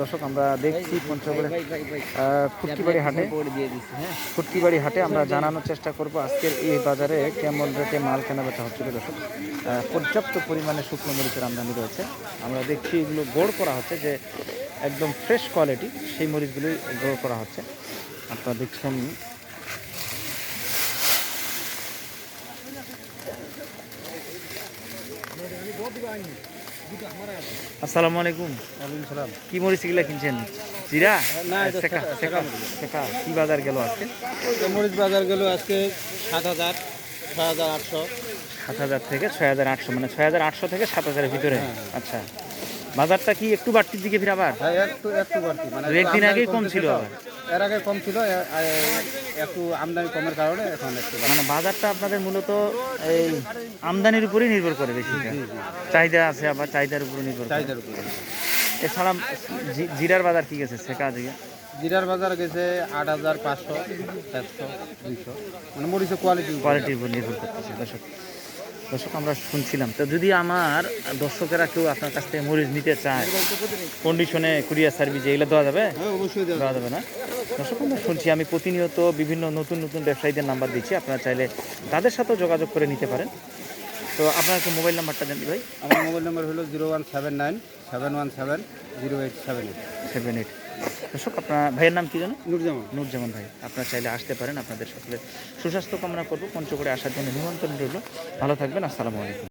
দর্শক আমরা দেখছি পঞ্চগড়ে ভাই ফুটকিবাড়ি হাটে। দিয়ে হ্যাঁ। ফুটকিবাড়ি হাটে আমরা জানানোর চেষ্টা করব আজকের এই বাজারে কেমন রেটে মাল কেনা বেচা হচ্ছিল দর্শক। পর্যাপ্ত পরিমাণে শুকনো মরিচের আমদানি রয়েছে। আমরা দেখছি এগুলো গোড় করা হচ্ছে যে একদম ফ্রেশ কোয়ালিটি সেই মরিচগুলোই গোড় করা হচ্ছে। আপনারা দেখছেন। আসসালামু আলাইকুম। কি কিনছেন? জিরা? শেখা কি বাজার গেল আজকে? মরিচ বাজার গেল আজকে সাত হাজার ছয় হাজার আটশো। সাত হাজার থেকে ছয় হাজার আটশো মানে ছয় হাজার আটশো থেকে সাত হাজারের ভিতরে। হ্যাঁ, আচ্ছা। বাজারটা কি একটু বাড়তির দিকে ফিরে আবার? হ্যাঁ একটু একটু বাড়তি। মানে দিন আগেই কম ছিল আবার। এর আগে কম ছিল একটু আমদানি কমের কারণে এখন একটু মানে বাজারটা আপনাদের মূলত এই আমদানির উপরেই নির্ভর করে বেশি। চাহিদা আছে আবার চাহিদার উপরে নির্ভর চাহিদার উপরে এছাড়া জিরার বাজার কি গেছে শেখা দিকে জিরার বাজার গেছে আট হাজার পাঁচশো চারশো দুইশো। মানে মরিচের কোয়ালিটি কোয়ালিটির উপর নির্ভর করতেছে দর্শক। দর্শক আমরা শুনছিলাম। তো যদি আমার দর্শকেরা কেউ আপনার কাছ থেকে মরিচ নিতে চায় কন্ডিশনে কুরিয়ার সার্ভিস এগুলো দেওয়া যাবে? হ্যাঁ দেওয়া দেওয়া যাবে। না? দর্শক আমরা শুনছি আমি প্রতিনিয়ত বিভিন্ন নতুন নতুন ব্যবসায়ীদের নাম্বার দিচ্ছি। আপনারা চাইলে তাদের সাথেও যোগাযোগ করে নিতে পারেন। তো আপনার একটু মোবাইল নাম্বারটা দেন ভাই আমার মোবাইল নাম্বার হলো zero one seven nine seven one seven zero eight seven eight. Seven eight. দর্শক আপনার ভাইয়ের নাম কি জানো নুরজামান। নুরজামান ভাই আপনারা চাইলে আসতে পারেন আপনাদের সকলে সুস্বাস্থ্য কামনা করব। পঞ্চগড়ে আসার জন্য নিমন্ত্রণ রইল। ভালো থাকবেন আসসালামু আলাইকুম।